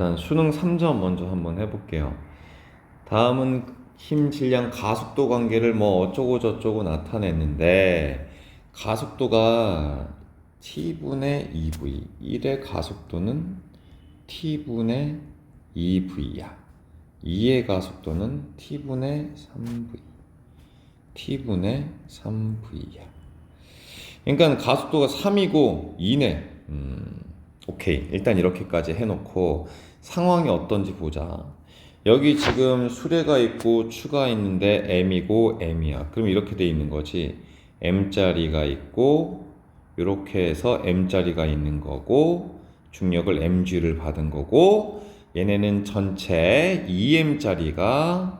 일단 수능 3점 먼저 한번 해볼게요. 다음은 힘 질량 가속도 관계를 뭐 어쩌고 저쩌고 나타냈는데 가속도가 t분의 2v 1의 가속도는 t분의 2v야. 2의 가속도는 t분의 3v t분의 3v야. 그러니까 가속도가 3이고 2네. 음, 오케이. 일단 이렇게까지 해놓고 상황이 어떤지 보자 여기 지금 수레가 있고 추가 있는데 m이고 m이야 그럼 이렇게 돼 있는 거지 m자리가 있고 이렇게 해서 m자리가 있는 거고 중력을 mg를 받은 거고 얘네는 전체 2m짜리가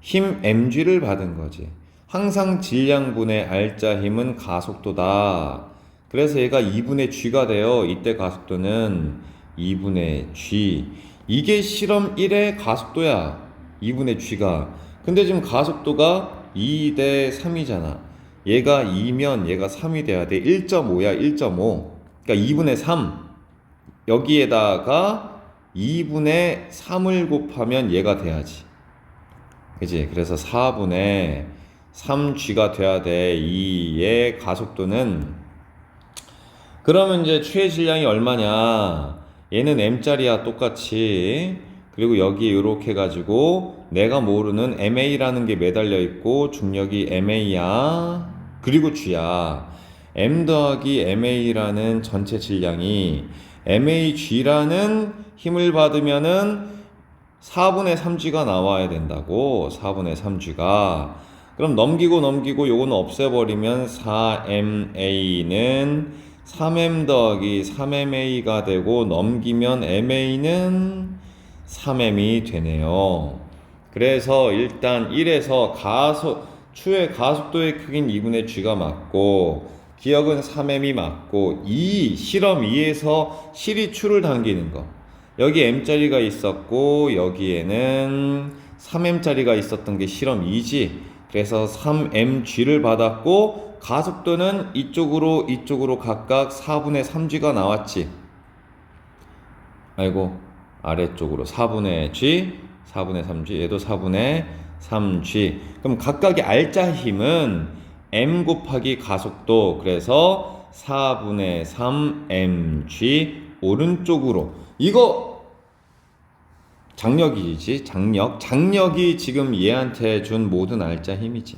힘 mg를 받은 거지. 항상 질량분의 r자 힘은 가속도다. 그래서 얘가 2분의 g가 돼요. 이때 가속도는 2분의 g. 이게 실험 1의 가속도야. 2분의 g가. 근데 지금 가속도가 2 대 3이잖아. 얘가 2면 얘가 3이 돼야 돼. 1.5야, 1.5. 그러니까 2분의 3. 여기에다가 2분의 3을 곱하면 얘가 돼야지. 그지? 그래서 4분의 3g가 돼야 돼. 2의 가속도는 그러면 이제 최 질량이 얼마냐? 얘는 m짜리야 똑같이. 그리고 여기 이렇게 가지고 내가 모르는 ma라는 게 매달려 있고 중력이 ma야. 그리고 g야. m 더하기 ma라는 전체 질량이 mag라는 힘을 받으면은 4분의 3g가 나와야 된다고 4분의 3g가 그럼 넘기고 넘기고 요거는 없애버리면 4ma는 3m 더하기 3ma가 되고 넘기면 ma는 3m이 되네요. 그래서 일단 1에서 가속 추의 가속도의 크기는 2분의 g가 맞고 기억은 3m이 맞고 2 실험 2에서 실이 추를 당기는 거. 여기 m자리가 있었고 여기에는 3m짜리가 있었던 게 실험 2지. 그래서 3mg를 받았고 가속도는 이쪽으로 이쪽으로 각각 4분의 3g가 나왔지. 아이고 아래쪽으로 4분의 g 4분의 3g 얘도 4분의 3g 그럼 각각의 알짜 힘은 m 곱하기 가속도 그래서 4분의 3mg 오른쪽으로. 이거 장력이지 장력. 장력이 지금 얘한테 준 모든 알짜 힘이지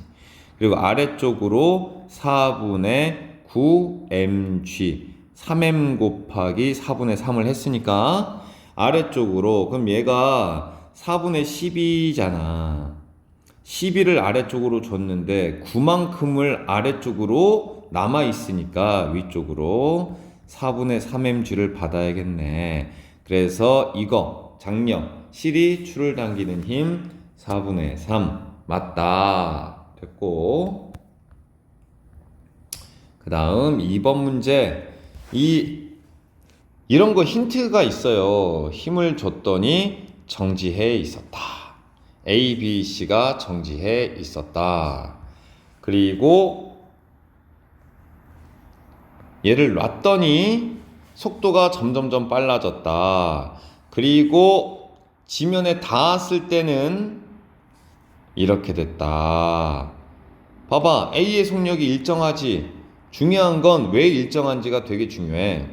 그리고 아래쪽으로 4분의 9mg 3m 곱하기 4분의 3을 했으니까 아래쪽으로 그럼 얘가 4분의 10이잖아 12를 아래쪽으로 줬는데 9만큼을 아래쪽으로 남아 있으니까 위쪽으로 4분의 3mg를 받아야겠네. 그래서 이거 장력 실이 추를 당기는 힘 4분의 3 맞다. 됐고 그 다음 2번 문제 이 이런 거 힌트가 있어요. 힘을 줬더니 정지해 있었다. A, B, C가 정지해 있었다. 그리고 얘를 놨더니 속도가 점점점 빨라졌다. 그리고 지면에 닿았을 때는 이렇게 됐다. 봐봐. A의 속력이 일정하지. 중요한 건 왜 일정한지가 되게 중요해.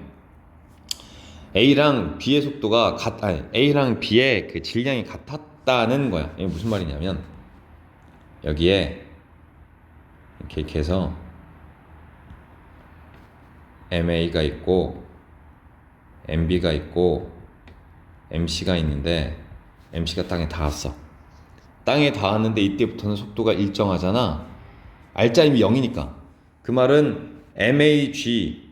A랑 B의 속도가 같, 아니, A랑 B의 그 질량이 같았다는 거야. 이게 무슨 말이냐면, 여기에, 이렇게, 이렇게 해서, MA가 있고, MB가 있고, MC가 있는데, MC가 땅에 닿았어. 땅에 닿았는데 이때부터는 속도가 일정하잖아. 알짜임이 0이니까. 그 말은 MAG,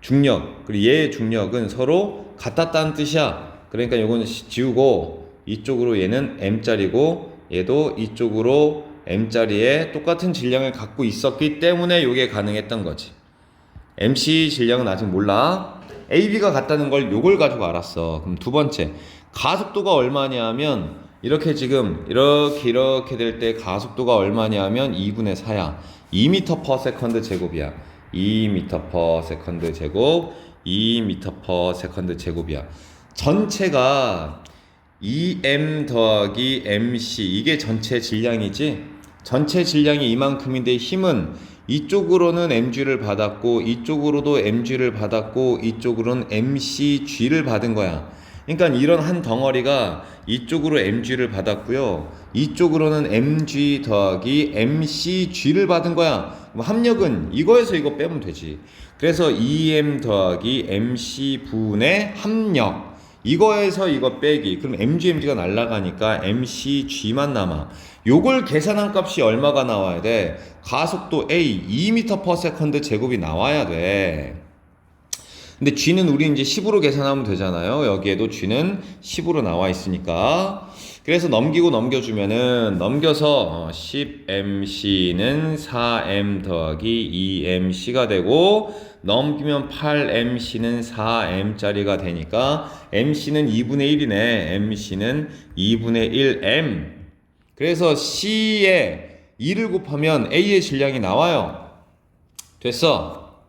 중력 그리고 얘의 중력은 서로 같았다는 뜻이야. 그러니까 이건 지우고 이쪽으로 얘는 m짜리고 얘도 이쪽으로 m짜리에 똑같은 질량을 갖고 있었기 때문에 이게 가능했던 거지. MC 질량은 아직 몰라. AB가 같다는 걸 요걸 가지고 알았어. 그럼 두 번째 가속도가 얼마냐면 이렇게 지금 이렇게 이렇게 될 때 가속도가 얼마냐면 2분의 4야. 2m per second 제곱이야. 2m per second 제곱, 2m per second 제곱이야. 전체가 EM 더하기 MC 이게 전체 질량이지 전체 질량이 이만큼인데 힘은 이쪽으로는 mg를 받았고 이쪽으로도 mg를 받았고 이쪽으로는 mcg를 받은 거야 그러니까 이런 한 덩어리가 이쪽으로 mg를 받았고요 이쪽으로는 mg 더하기 mcg를 받은 거야 합력은 이거에서 이거 빼면 되지 그래서 em 더하기 mc 분의 합력 이거에서 이거 빼기. 그럼 mg, mg가 날라가니까 mcg만 남아. 요걸 계산한 값이 얼마가 나와야 돼? 가속도 a 2m/s 제곱이 나와야 돼. 근데 g는 우리 이제 10으로 계산하면 되잖아요. 여기에도 g는 10으로 나와 있으니까. 그래서 넘기고 넘겨주면은 넘겨서 10mc는 4m 더하기 2mc가 되고 넘기면 8mc는 4m짜리가 되니까 mc는 2분의 1이네. mc는 2분의 1m. 그래서 c에 2를 곱하면 a의 질량이 나와요. 됐어.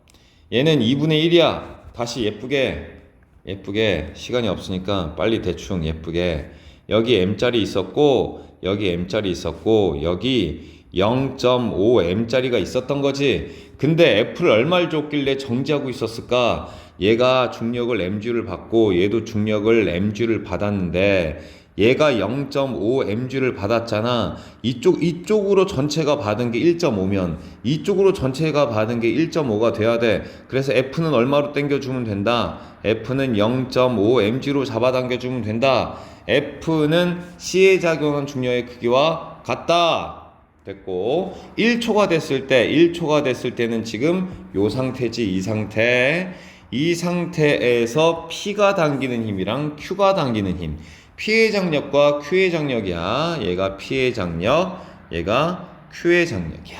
얘는 2분의 1이야. 다시 예쁘게 예쁘게 시간이 없으니까 빨리 대충 예쁘게 여기 m짜리 있었고 여기 m짜리 있었고 여기 0.5m짜리가 있었던 거지. 근데 F를 얼마를 줬길래 정지하고 있었을까? 얘가 중력을 mg를 받고 얘도 중력을 mg를 받았는데 얘가 0.5mg를 받았잖아. 이쪽 이쪽으로 전체가 받은 게 1.5면 이쪽으로 전체가 받은 게 1.5가 돼야 돼. 그래서 F는 얼마로 당겨 주면 된다. F는 0.5mg로 잡아당겨 주면 된다. F는 C에 작용한 중력의 크기와 같다. 됐고 1초가 됐을 때 1초가 됐을 때는 지금 요 상태지 이 상태 이 상태에서 P가 당기는 힘이랑 Q가 당기는 힘 P의 장력과 Q의 장력이야. 얘가 P의 장력 얘가 Q의 장력이야.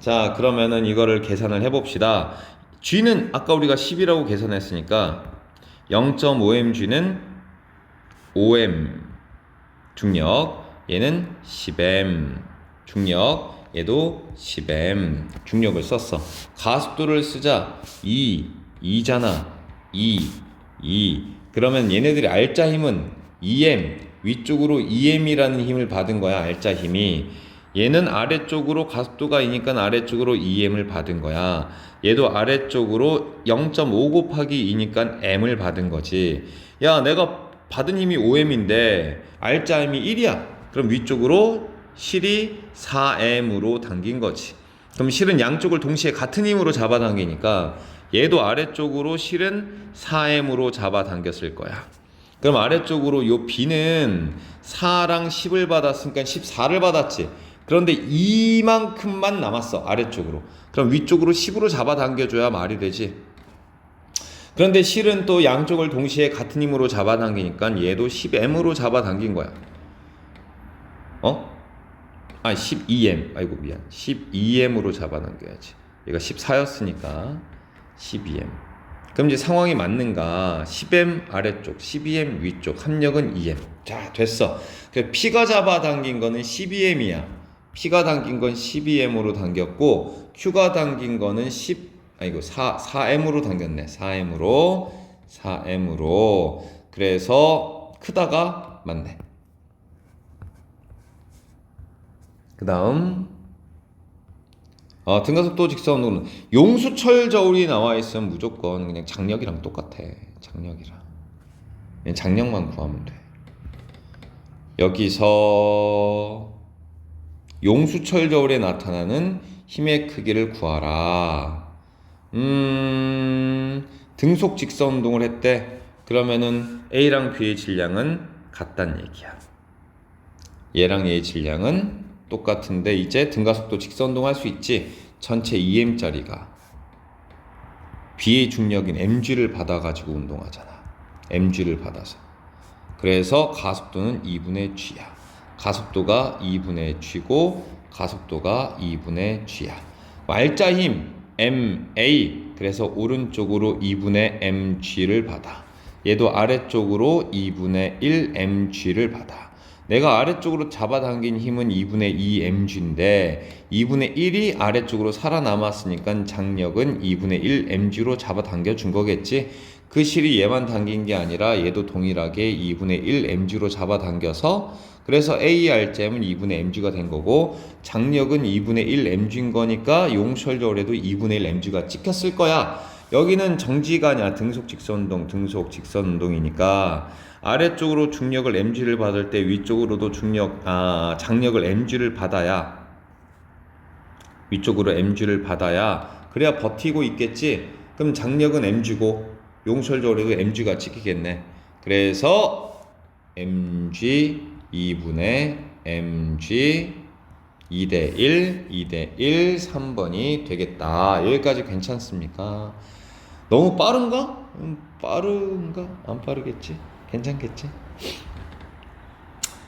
자 그러면은 이거를 계산을 해봅시다. G는 아까 우리가 10이라고 계산했으니까 0.5mg는 5m 중력 얘는 10m 중력 얘도 10m 중력을 썼어. 가속도를 쓰자. 2 2잖아. 2 2 그러면 얘네들이 알짜 힘은 2m 위쪽으로 2m이라는 힘을 받은 거야 알짜 힘이 얘는 아래쪽으로 가속도가 이니까 아래쪽으로 2m을 받은 거야 얘도 아래쪽으로 0.5 곱하기 2니까 m을 받은 거지 야 내가 받은 힘이 5m인데 알짜 힘이 1이야 그럼 위쪽으로 실이 4m으로 당긴 거지. 그럼 실은 양쪽을 동시에 같은 힘으로 잡아당기니까 얘도 아래쪽으로 실은 4m으로 잡아당겼을 거야. 그럼 아래쪽으로 요 B는 4랑 10을 받았으니까 14를 받았지. 그런데 이만큼만 남았어 아래쪽으로. 그럼 위쪽으로 10으로 잡아당겨줘야 말이 되지. 그런데 실은 또 양쪽을 동시에 같은 힘으로 잡아당기니까 얘도 10m으로 잡아당긴 거야. 어? 아 12m 아이고 미안 12m으로 잡아당겨야지 얘가 14였으니까 12m 그럼 이제 상황이 맞는가? 10m 아래쪽 12m 위쪽 합력은 2m 자 됐어. 그 P가 잡아당긴 거는 12m이야. P가 당긴 건 12m으로 당겼고 Q가 당긴 거는 10 아이고 4 4m으로 당겼네. 4m으로 4m으로. 그래서 크다가 맞네. 그 다음 어, 등가속도 직선으로는 용수철 저울이 나와 있으면 무조건 그냥 장력이랑 똑같아. 장력이랑. 장력만 구하면 돼. 여기서 용수철 저울에 나타나는 힘의 크기를 구하라. 음 등속 직선 운동을 했대. 그러면은 A랑 B의 질량은 같단 얘기야. 얘랑 얘의 질량은 똑같은데 이제 등가속도 직선동 할 수 있지. 전체 2m짜리가 B의 중력인 mg를 받아가지고 운동하잖아. mg를 받아서. 그래서 가속도는 2분의 g야. 가속도가 2분의 g고 가속도가 2분의 g야. 말자 힘 ma 그래서 오른쪽으로 2분의 mg를 받아. 얘도 아래쪽으로 2분의 1 mg를 받아 내가 아래쪽으로 잡아당긴 힘은 2분의 2 mg인데 2분의 1이 아래쪽으로 살아남았으니까 장력은 2분의 1 mg로 잡아당겨 준 거겠지. 그 실이 얘만 당긴 게 아니라 얘도 동일하게 2분의 1 mg로 잡아당겨서 그래서 A 알잼은 2분의 mg가 된 거고 장력은 2분의 1 mg인 거니까 용철절에도 2분의 1 mg가 찍혔을 거야. 여기는 정지가냐 등속 직선운동 등속 직선운동이니까 아래쪽으로 중력을 mg를 받을 때 위쪽으로도 중력 아 장력을 mg를 받아야 위쪽으로 mg를 받아야 그래야 버티고 있겠지. 그럼 장력은 mg고 용철절에도 mg가 찍히겠네. 그래서 mg 2분의 mg 2대 1, 2대 1, 3번이 되겠다. 여기까지 괜찮습니까? 너무 빠른가? 음, 빠른가? 안 빠르겠지? 괜찮겠지?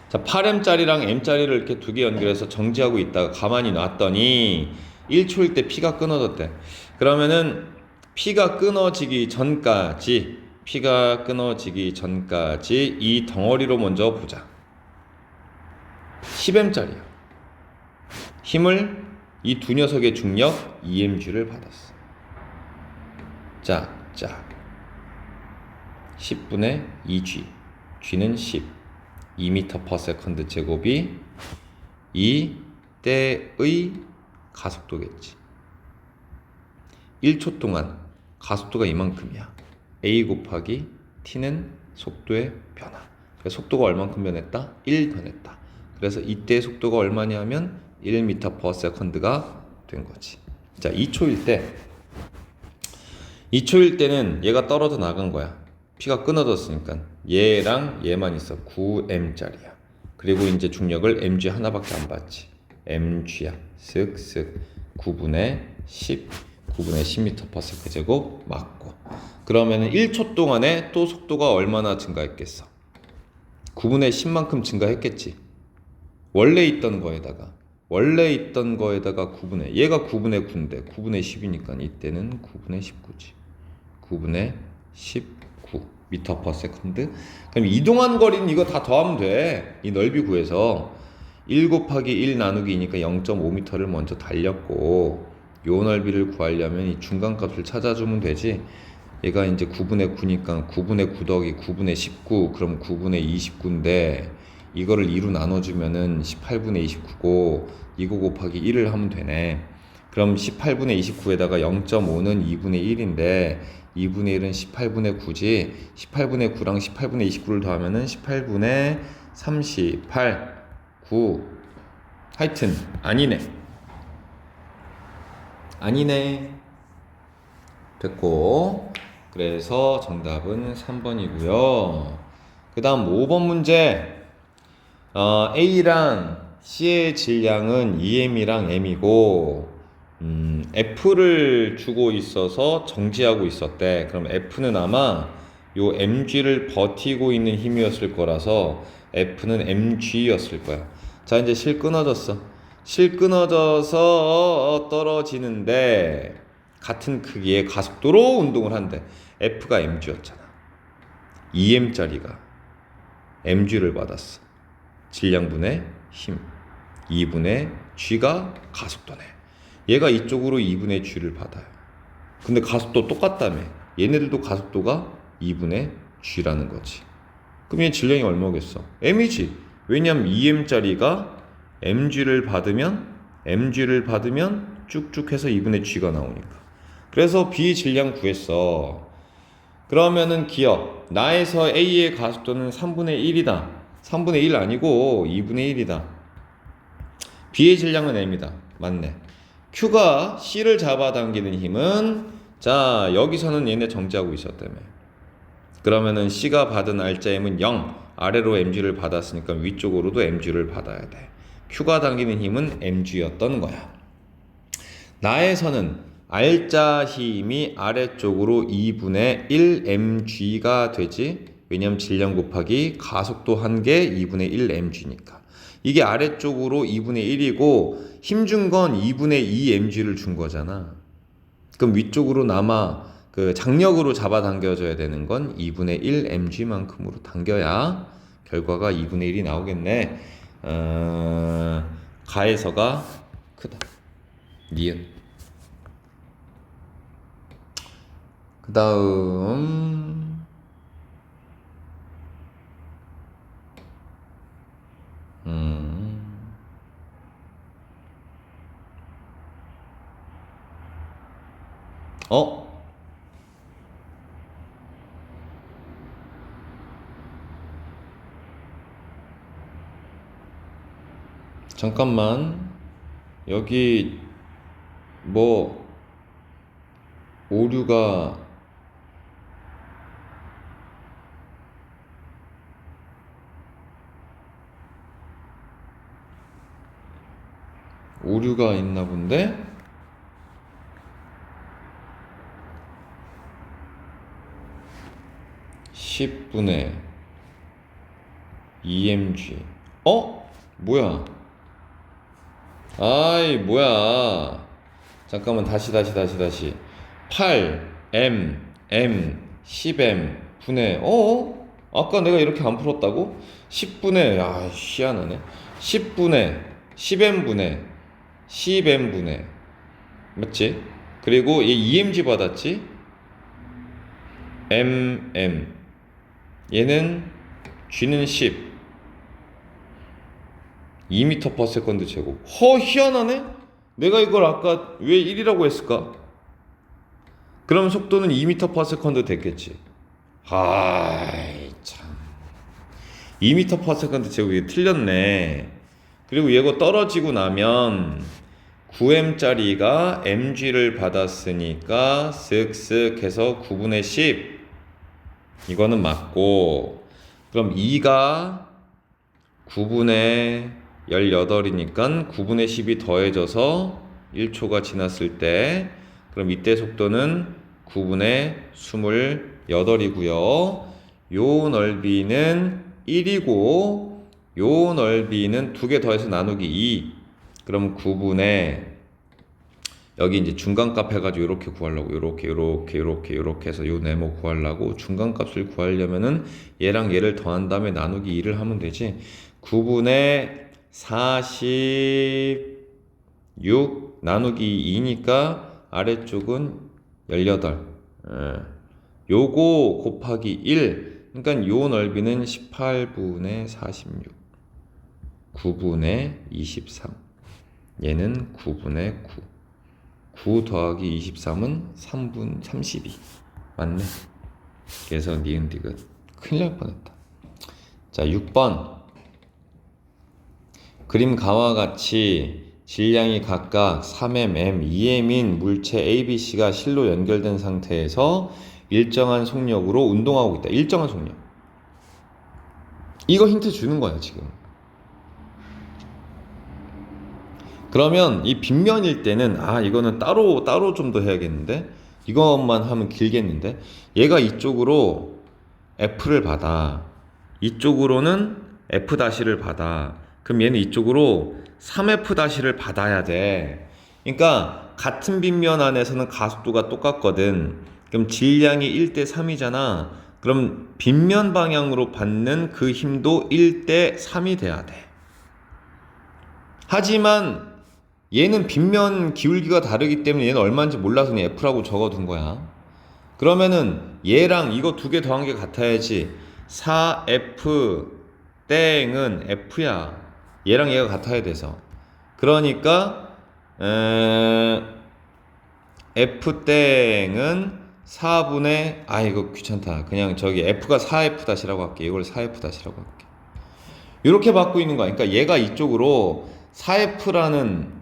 자, 8m짜리랑 m짜리를 이렇게 두 개 연결해서 정지하고 있다가 가만히 놨더니 1초일 때 피가 끊어졌대. 그러면은 피가 끊어지기 전까지 피가 끊어지기 전까지 이 덩어리로 먼저 보자. 10m짜리야. 힘을 이 두 녀석의 중력 EMG를 받았어. 자, 자. 10분의 2G. G는 10. 2m/s 제곱이 이때의 가속도겠지. 1초 동안 가속도가 이만큼이야. a 곱하기 t는 속도의 변화. 그래서 속도가 얼만큼 변했다? 1 변했다. 그래서 이때 속도가 얼마냐면 1m/s가 된 거지. 자, 2초일 때 2초일 때는 얘가 떨어져 나간 거야. 피가 끊어졌으니까 얘랑 얘만 있어. 9m짜리야. 그리고 이제 중력을 mg 하나밖에 안 받지. mg야. 쓱쓱 9분의 10, 9분의 10m/s 제곱 맞고. 그러면은 1초 동안에 또 속도가 얼마나 증가했겠어? 9분의 10만큼 증가했겠지. 원래 있던 거에다가 원래 있던 거에다가 9분의 얘가 9분의 9인데 9분의 10이니까 이때는 9분의 19지. 9분의 19 미터 퍼 세컨드. 그럼 이동한 거리는 이거 다 더하면 돼. 이 넓이 구해서 1 곱하기 1 나누기니까 0.5m를 먼저 달렸고 요 넓이를 구하려면 이 중간값을 찾아주면 되지. 얘가 이제 9분의 9니까 9분의 9 더하기 9분의 19 그럼 9분의 29인데 이거를 2로 나눠주면은 18분의 29고 이거 곱하기 1을 하면 되네. 그럼 18분의 29에다가 0.5는 2분의 1인데 2분의 1은 18분의 9지 18분의 9랑 18분의 29를 더하면은 18분의 38 9 하여튼 아니네. 아니네. 됐고. 그래서 정답은 3번이고요. 그 다음 5번 문제. 어, A랑 C의 질량은 EM이랑 M이고 음, F를 주고 있어서 정지하고 있었대. 그럼 F는 아마 요 mg를 버티고 있는 힘이었을 거라서 F는 mg였을 거야. 자, 이제 실 끊어졌어. 실 끊어져서 떨어지는데 같은 크기의 가속도로 운동을 한대. F가 mg였잖아. EM짜리가 mg를 받았어. 질량분의 힘. 2분의 g가 가속도네. 얘가 이쪽으로 2분의 g를 받아요. 근데 가속도 똑같다며. 얘네들도 가속도가 2분의 g라는 거지. 그럼 얘 질량이 얼마겠어? m이지. 왜냐면 2m짜리가 mg를 받으면 mg를 받으면 쭉쭉 해서 2분의 g가 나오니까. 그래서 b 질량 구했어. 그러면은 기억. 나에서 a의 가속도는 3분의 1이다. 3분의 1 아니고 2분의 1이다. b의 질량은 m이다. 맞네. Q가 C를 잡아당기는 힘은 자 여기서는 얘네 정지하고 있었다며. 그러면은 C가 받은 알짜임은 0 아래로 mg를 받았으니까 위쪽으로도 mg를 받아야 돼. Q가 당기는 힘은 mg였던 거야. 나에서는 알짜 힘이 아래쪽으로 2분의 1 mg가 되지? 왜냐면 질량 곱하기 가속도 한게 2분의 1 mg니까 이게 아래쪽으로 2분의 1이고 힘준 건 2분의 2 mg를 준 거잖아. 그럼 위쪽으로 남아 그 장력으로 잡아당겨줘야 되는 건 2분의 1 mg만큼으로 당겨야 결과가 2분의 1이 나오겠네. 어, 가에서가 크다. 니은. 그그 다음 음 어? 잠깐만 여기 뭐 오류가 오류가 있나 본데? 십분의 EMG 어? 뭐야? 아이 뭐야 잠깐만 다시 다시 다시 다시 8 M M 10M 분의 어? 아까 내가 이렇게 안 풀었다고? 10분의 아 희한하네 10분의 10M분의 10M분의 맞지? 그리고 얘 EMG 받았지? M M 얘는 G는 10 2m/s 제곱. 허 희한하네. 내가 이걸 아까 왜 1이라고 했을까? 그럼 속도는 2m/s 됐겠지. 아이 참. 2m/s 제곱이 틀렸네. 그리고 얘가 떨어지고 나면 9m짜리가 mg를 받았으니까 쓱쓱 해서 9분의 10 이거는 맞고 그럼 2가 9분의 18이니까 9분의 10이 더해져서 1초가 지났을 때 그럼 이때 속도는 9분의 28이고요. 요 넓이는 1이고 요 넓이는 두 개 더해서 나누기 2. 그럼 9분의 여기 이제 중간값 해가지고 이렇게 구하려고 이렇게 이렇게 이렇게 이렇게 해서 요 네모 구하려고 중간값을 구하려면은 얘랑 얘를 더한 다음에 나누기 2를 하면 되지. 9분의 46 나누기 2니까 아래쪽은 18 예. 요거 곱하기 1 그러니까 요 넓이는 18분의 46 9분의 23 얘는 9분의 9 9 더하기 23은 3분 32 맞네 그래서 니은 디귿 큰일 날 뻔했다 자 6번 그림 가와 같이 질량이 각각 3mm, 2m인 물체 ABC가 실로 연결된 상태에서 일정한 속력으로 운동하고 있다. 일정한 속력. 이거 힌트 주는 거야, 지금. 그러면 이 빗면일 때는 아, 이거는 따로 따로 좀 더 해야겠는데. 이것만 하면 길겠는데. 얘가 이쪽으로 F를 받아. 이쪽으로는 F-를 받아. 그럼 얘는 이쪽으로 3F-를 받아야 돼. 그러니까 같은 빗면 안에서는 가속도가 똑같거든. 그럼 질량이 1대 3이잖아. 그럼 빗면 방향으로 받는 그 힘도 1대 3이 돼야 돼. 하지만 얘는 빗면 기울기가 다르기 때문에 얘는 얼마인지 몰라서 F라고 적어둔 거야. 그러면은 얘랑 이거 두 개 더한 게 같아야지. 4F 땡은 F야. 얘랑 얘가 같아야 돼서. 그러니까 에... F 땡은 4분의 아 이거 귀찮다. 그냥 저기 F가 4F 다시라고 할게. 이걸 4F 다시라고 할게. 이렇게 받고 있는 거야. 그러니까 얘가 이쪽으로 4F라는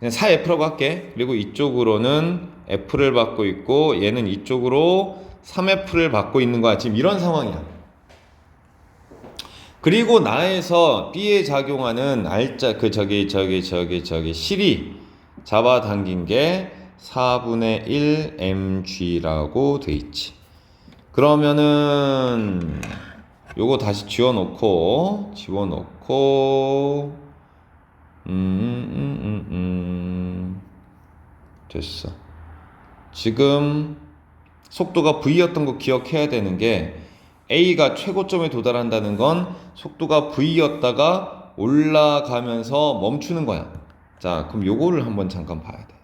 그냥 4F라고 할게. 그리고 이쪽으로는 F를 받고 있고 얘는 이쪽으로 3F를 받고 있는 거야. 지금 이런 상황이야. 그리고 나에서 B에 작용하는 알짜 그 저기 저기 저기 저기 실이 잡아당긴 게 4분의 1 mg라고 돼 있지. 그러면은 요거 다시 지워놓고 지워놓고 음, 음, 음, 음. 됐어. 지금 속도가 v였던 거 기억해야 되는 게 a가 최고점에 도달한다는 건 속도가 v였다가 올라가면서 멈추는 거야. 자, 그럼 요거를 한번 잠깐 봐야 돼.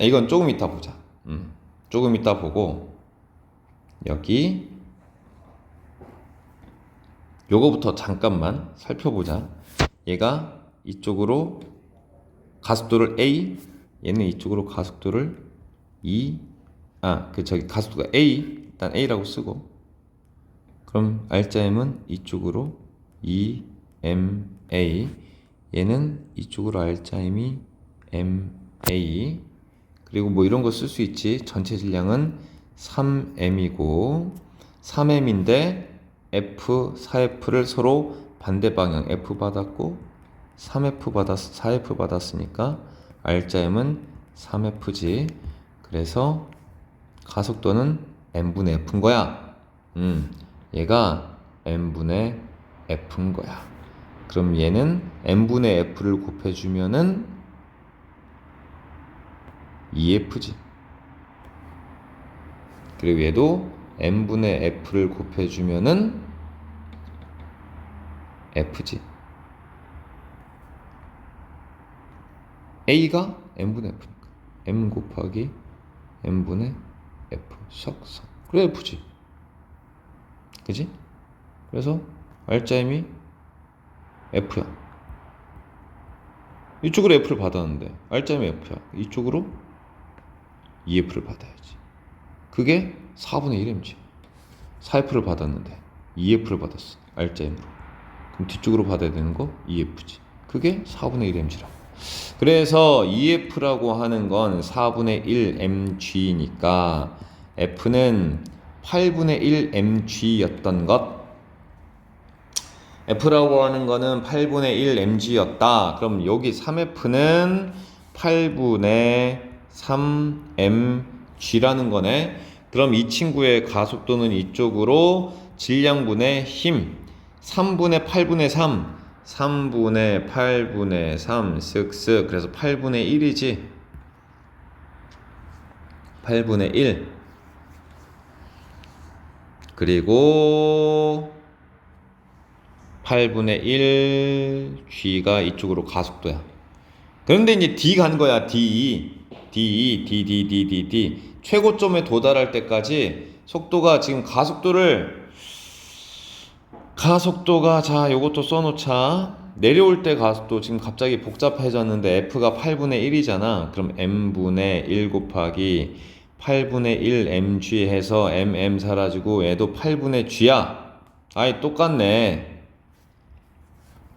이건 조금 이따 보자. 음, 조금 이따 보고 여기 요거부터 잠깐만 살펴보자. 얘가 이쪽으로 가속도를 A, 얘는 이쪽으로 가속도를 E, 아, 그 저기 가속도가 A, 일단 A라고 쓰고, 그럼 알짜임은 이쪽으로 E, M, A, 얘는 이쪽으로 알짜임이 M, A, 그리고 뭐 이런 거 쓸 수 있지. 전체 질량은 3M이고, 3M인데 F, 4F를 서로 반대 방향 F 받았고 3F 받았 4F 받았으니까 R자임은 3F지. 그래서 가속도는 M분의 F인 거야. 음. 얘가 M분의 F인 거야. 그럼 얘는 M분의 F를 곱해 주면은 2F지. 그리고 얘도 n분의 f를 곱해 주면은 f지. a가 n분의 f니까 m 곱하기 n분의 f 석 석 그래 f지. 그지? 그래서 r자임이 f야. 이쪽으로 f를 받았는데 r자임이 f야. 이쪽으로 2f를 받아야지. 그게 4분의 1mg. 4f를 받았는데 2f를 받았어. R자임으로. 그럼 뒤쪽으로 받아야 되는 거 2f지. 그게 4분의 1mg라고. 그래서 2f라고 하는 건 4분의 1mg니까 f는 8분의 1mg였던 것. F라고 하는 거는 8분의 1mg였다. 그럼 여기 3F는 8분의 3mg라는 거네. 그럼 이 친구의 가속도는 이쪽으로 질량분의 힘 3분의 8분의 3 3분의 8분의 3 쓱쓱. 그래서 8분의 1이지. 8분의 1 그리고 8분의 1 G가 이쪽으로 가속도야. 그런데 이제 D 간 거야 D D D D D D D. 최고점에 도달할 때까지 속도가 지금 가속도를 가속도가 자 요것도 써놓자 내려올 때 가속도 지금 갑자기 복잡해졌는데 F가 8분의 1이잖아 그럼 M분의 1 곱하기 8분의 1 mg 해서 mm 사라지고 얘도 8분의 g야 아이 똑같네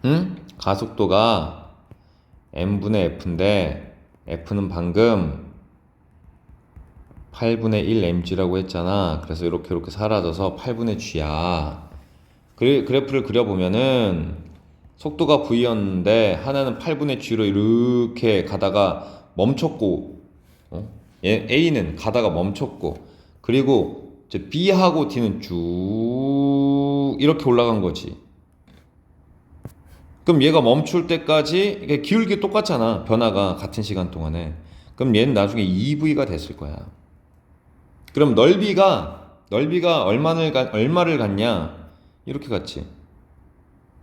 응? 가속도가 m분의 f인데 f는 방금 8분의 1 mg라고 했잖아. 그래서 이렇게 이렇게 사라져서 8분의 g야. 그래, 그래프를 그려보면은 속도가 v였는데 하나는 8분의 g로 이렇게 가다가 멈췄고 어? 얘 A는 가다가 멈췄고 그리고 이제 B하고 D는 쭉 이렇게 올라간 거지. 그럼 얘가 멈출 때까지 기울기 똑같잖아. 변화가 같은 시간 동안에. 그럼 얘는 나중에 EV가 됐을 거야. 그럼 넓이가 넓이가 얼마를 가, 얼마를 갔냐? 이렇게 갔지.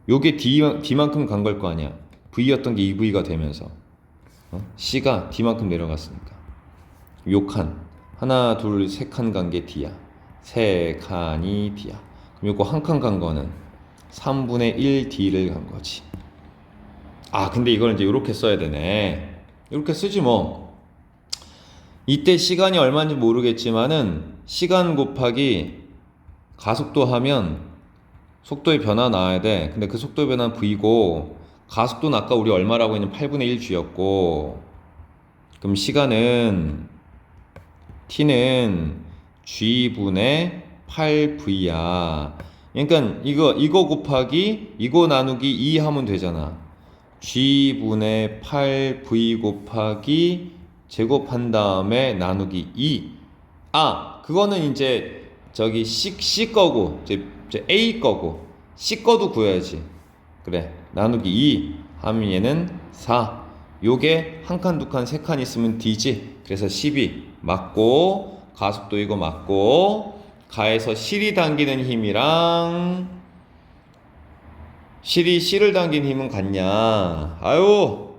요게 D, D만큼 간 걸 거 아니야. V였던 게 EV가 되면서 어? C가 D만큼 내려갔으니까. 요 칸. 하나, 둘, 세 칸 간 게 D야. 세 칸이 D야. 그럼 요거 한 칸 간 거는 3분의 1 D를 간 거지. 아, 근데 이걸 이제 이렇게 써야 되네. 이렇게 쓰지 뭐. 이때 시간이 얼마인지 모르겠지만은 시간 곱하기 가속도 하면 속도의 변화 나와야 돼. 근데 그 속도의 변화는 V고 가속도는 아까 우리 얼마라고 했는 8분의 1G였고 그럼 시간은 T는 G분의 8V야. 그러니까 이거 이거 곱하기 이거 나누기 2 하면 되잖아. G분의 8V 곱하기 제곱한 다음에 나누기 2. 아, 그거는 이제 저기 C, C 거고, 이제, 이제 A 거고, C 거도 구해야지. 그래, 나누기 2 하면 얘는 4. 요게 한 칸, 두 칸, 세 칸 있으면 D지. 그래서 12 맞고, 가속도 이거 맞고, 가에서 실이 당기는 힘이랑 실이 C를 당긴 힘은 같냐? 아유,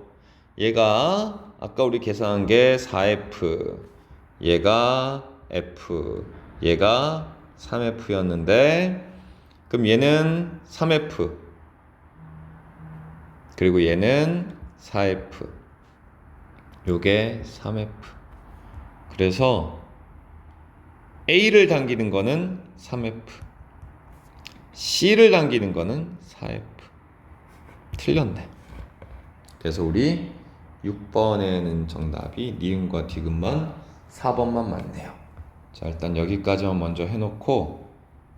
얘가 아까 우리 계산한 게 4F 얘가 F 얘가 3F였는데 그럼 얘는 3F 그리고 얘는 4F 요게 3F 그래서 A를 당기는 거는 3F C를 당기는 거는 4F 틀렸네. 그래서 우리 6번에는 정답이 니은과 디귿만 4번만 맞네요. 자 일단 여기까지만 먼저 해놓고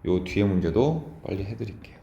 요 뒤에 문제도 빨리 해드릴게요